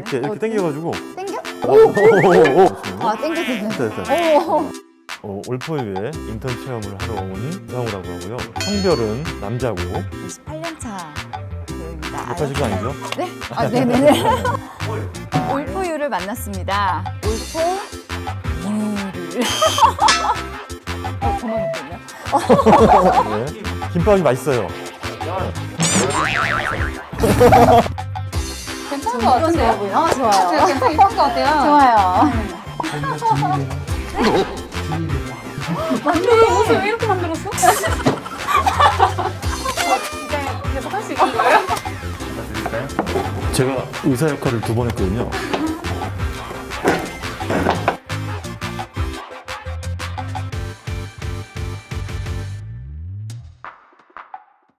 이렇게 이렇게 당겨가지고 땡겨? 오오오오 아, 땡겨지네. 됐다 됐다 오. 어, 올포유에 인턴 체험을 하러 온 이상우라고 하고요 성별은 남자고 28년 차 배우입니다. 욕하실 거 아니죠? 네? 아, 네네네. 올포유를 만났습니다. 올포 유를. 어, 저만 웃겼네. 네. 김밥이 맛있어요 괜찮은 것 같은데요? 아, 좋아요. 괜찮은 것 같아요. 좋아요. 근데 옷을 왜 이렇게 만들었어? 계속 할 수 있는 거예요? 제가 의사 역할을 두 번 했거든요